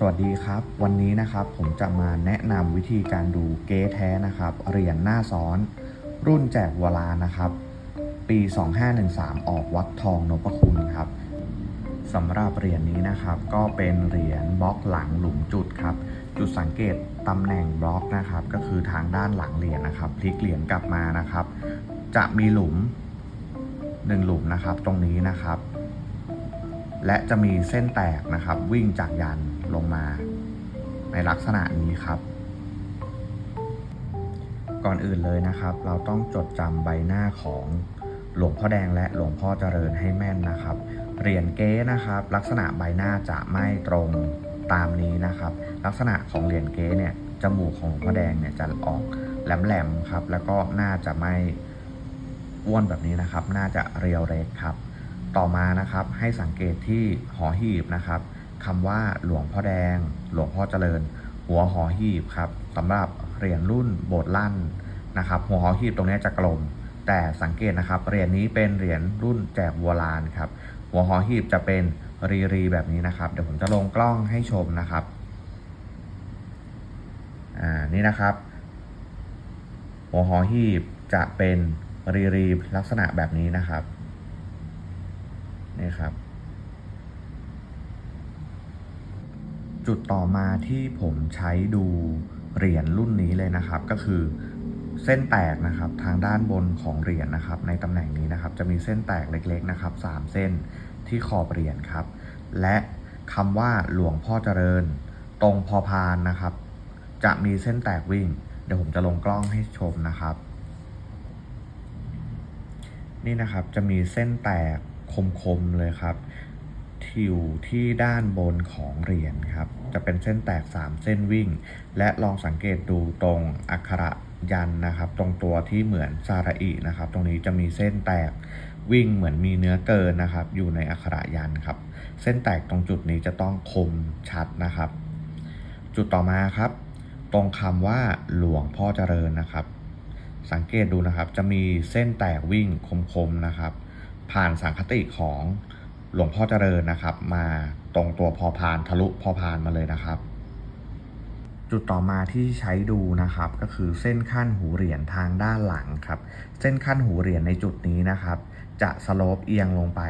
สวัสดีครับ วันนี้นะครับผมจะมาแนะนำวิธีการดูเก๊แท้นะครับเหรียญหน้าซ้อน รุ่นแจกวลานะครับ ปี 2513 ออกวัดทองนพคุณครับสำหรับเหรียญนี้นะครับก็เป็นเหรียญบล็อกหลังหลุมจุดครับ จุดสังเกตตำแหน่งบล็อกนะครับ ก็คือทางด้านหลังเหรียญนะครับพลิกเหรียญกลับมานะครับ จะมีหลุมหนึ่งหลุมนะครับ ตรงนี้นะครับ และจะมีเส้นแตกนะครับ วิ่งจากยันลงมาในลักษณะนี้ครับ ก่อนอื่นเลยนะครับ เราต้องจดจำใบหน้าของหลวงพ่อแดงและหลวงพ่อเจริญให้แม่นนะครับเหรียญเก๊นะครับ ลักษณะใบหน้าจะไม่ตรงตามนี้นะครับ ลักษณะของเหรียญเก๊เนี่ยจมูกของหลวงพ่อแดงเนี่ยจะออกแหลมๆครับ แล้วก็น่าจะไม่อ้วนแบบนี้นะครับ น่าจะเรียวเรกครับ ต่อมานะครับให้สังเกตที่หอหีบนะครับคำว่าหลวงพ่อแดง หลวงพ่อเจริญ หัวหอหีบครับสำหรับเหรียญรุ่นโบสถ์ลั่นนะครับหัวหอหีบตรงนี้จะกลม แต่สังเกตนะครับเหรียญนี้เป็นเหรียญรุ่นแจกวัวลานครับหัวหอหีบจะเป็นรีรีแบบนี้นะครับเดี๋ยวผมจะลงกล้องให้ชมนะครับอ่านี่นะครับ หัวหอหีบจะเป็นรีรีลักษณะแบบนี้นะครับ นี่ครับ จุดต่อมาที่ผมใช้ดูเหรียญรุ่นนี้เลยนะครับก็คือเส้นแตกนะครับทางด้านบนของเหรียญนะครับ ในตำแหน่งนี้นะครับ จะมีเส้นแตกเล็กๆนะครับสามเส้นที่ขอบเหรียญครับ และคำว่าหลวงพ่อเจริญ ตรงพอพานนะครับ จะมีเส้นแตกวิ่ง เดี๋ยวผมจะลงกล้องให้ชมนะครับ นี่นะครับจะมีเส้นแตก คมๆเลยครับทิวที่ด้านบนของเหรียญครับ จะเป็นเส้นแตก 3 เส้นวิ่ง และลองสังเกตดูตรงอักขระยันนะครับ ตรงตัวที่เหมือนซาระอินะครับ ตรงนี้จะมีเส้นแตกวิ่งเหมือนมีเนื้อเกินนะครับ อยู่ในอักขระยันครับ เส้นแตกตรงจุดนี้จะต้องคมชัดนะครับ จุดต่อมาครับ ตรงคำว่าหลวงพ่อเจริญนะครับ สังเกตดูนะครับจะมีเส้นแตกวิ่งคมๆนะครับ ผ่านสังคติของหลวงพ่อเจริญนะครับ มาตรงตัวพอพานทะลุพอพานมาเลยนะครับ จุดต่อมาที่ใช้ดูนะครับ ก็คือเส้นขั้นหูเหรียญทางด้านหลังครับ เส้นขั้นหูเหรียญในจุดนี้นะครับ จะสโลปเอียงลงไป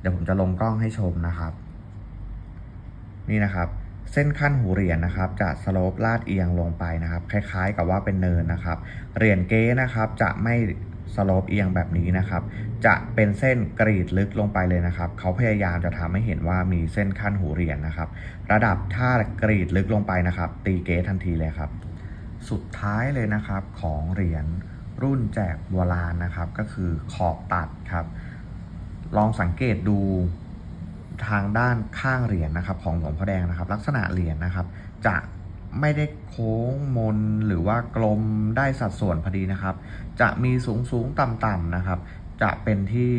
เดี๋ยวผมจะลงกล้องให้ชมนะครับ นี่นะครับเส้นขั้นหูเหรียญนะครับ จะสโลปลาดเอียงลงไปนะครับ คล้ายๆ กับว่าเป็นเนินนะครับเหรียญเก๊นะครับ จะไม่ สโลปเอียงแบบนี้นะครับ จะเป็นเส้นกรีดลึกลงไปเลยนะครับ เขาพยายามจะทำให้เห็นว่ามีเส้นขั้นหูเหรียญนะครับ ระดับถ้ากรีดลึกลงไปนะครับ ตีเกทันทีเลยครับ สุดท้ายเลยนะครับของเหรียญรุ่นแจกโบราณนะครับ ก็คือขอบตัดครับ ลองสังเกตดูทางด้านข้างเหรียญนะครับ ของหลวงพ่อแดงนะครับ ลักษณะเหรียญนะครับ จะ ไม่ได้โค้งมนหรือว่ากลมได้สัดส่วนพอดีนะครับ จะมีสูงสูงต่ำต่ำนะครับ จะเป็นที่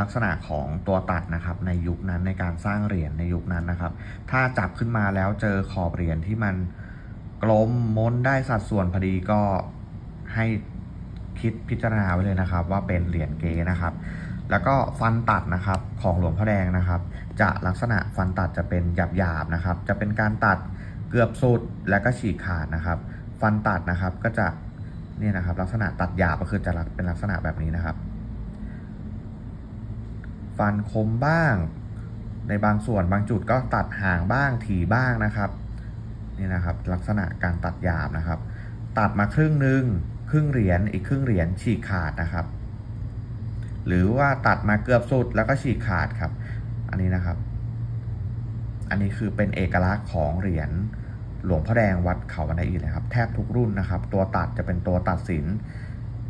ลักษณะของตัวตัดนะครับ ในยุคนั้นในการสร้างเหรียญในยุคนั้นนะครับ ถ้าจับขึ้นมาแล้วเจอขอบเหรียญที่มันกลมมนได้สัดส่วนพอดีก็ให้คิดพิจารณาไว้เลยนะครับ ว่าเป็นเหรียญเกนะครับ แล้วก็ฟันตัดนะครับของหลวงพ่อแดงนะครับ จะลักษณะฟันตัดจะเป็นหยาบๆนะครับ จะเป็นการตัด เกือบสุดแล้วก็ฉีกขาดนะครับ ฟันตัดนะครับก็จะเนี่ยนะครับ ลักษณะตัดหยาบก็คือจะเป็นลักษณะแบบนี้นะครับ ฟันคมบ้าง ในบางส่วนบางจุดก็ตัดห่างบ้างถี่บ้างนะครับนี่นะครับ ลักษณะการตัดหยาบนะครับ ตัดมาครึ่งหนึ่งครึ่งเหรียญอีกครึ่งเหรียญฉีกขาดนะครับ หรือว่าตัดมาเกือบสุดแล้วก็ฉีกขาดครับ อันนี้นะครับ อันนี้คือเป็นเอกลักษณ์ของเหรียญ หลวงพ่อแดงวัดเขาบันไดอินเลยครับ แทบทุกรุ่นนะครับ ตัวตัดจะเป็นตัวตัดสิน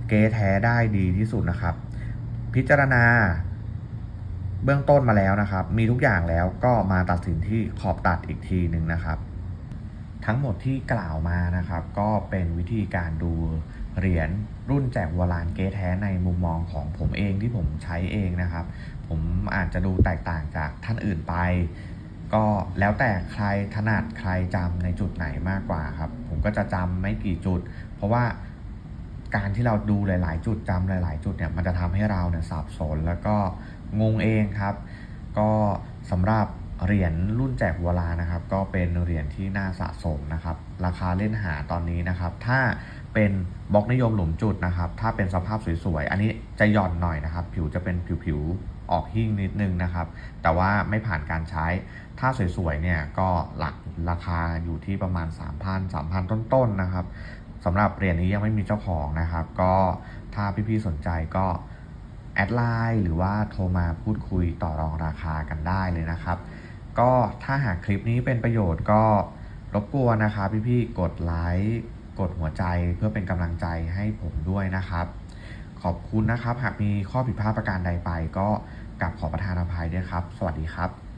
เก๊แท้ได้ดีที่สุดนะครับ พิจารณาเบื้องต้นมาแล้วนะครับ มีทุกอย่างแล้วก็มาตัดสินที่ขอบตัดอีกทีหนึ่งนะครับ ทั้งหมดที่กล่าวมานะครับ ก็เป็นวิธีการดูเหรียญรุ่นแจกวลานเก๊แท้ในมุมมองของผมเองที่ผมใช้เองนะครับ ผมอาจจะดูแตกต่างจากท่านอื่นไป ก็แล้วแต่ใครถนัดใครจำในจุดไหนมากกว่าครับ ผมก็จะจำไม่กี่จุด เพราะว่าการที่เราดูหลาย ๆ จุดจำหลาย ๆ จุดเนี่ยมันจะทำให้เราเนี่ยสับสนแล้วก็งงเองครับ ก็สำหรับเหรียญรุ่นแจกวัวลานะครับ ก็เป็นเหรียญที่น่าสะสมนะครับ ราคาเล่นหาตอนนี้นะครับ ถ้าเป็นบล็อกนิยมหลุมจุดนะครับ ถ้าเป็นสภาพสวยๆ อันนี้จะหย่อนหน่อยนะครับ ผิวจะเป็นผิวๆ ออกหิ้งนิดนึงนะครับ แต่ว่าไม่ผ่านการใช้ ถ้าสวยๆเนี่ยก็หลักราคาอยู่ที่ประมาณ 3,000 3,000 ต้นๆนะครับสำหรับเหรียญนี้ยังไม่มีเจ้าของนะครับ ก็ถ้าพี่ๆสนใจก็แอดไลน์หรือว่าโทรมาพูดคุยต่อรองราคากันได้เลยนะครับ ก็ถ้าหากคลิปนี้เป็นประโยชน์ก็รบกวนนะครับพี่ๆกดไลค์กดหัวใจเพื่อเป็นกำลังใจให้ผมด้วยนะครับ ขอบคุณนะครับ หากมีข้อผิดพลาดประการใดไปก็ กลับขอประทานอภัยด้วยครับ สวัสดีครับ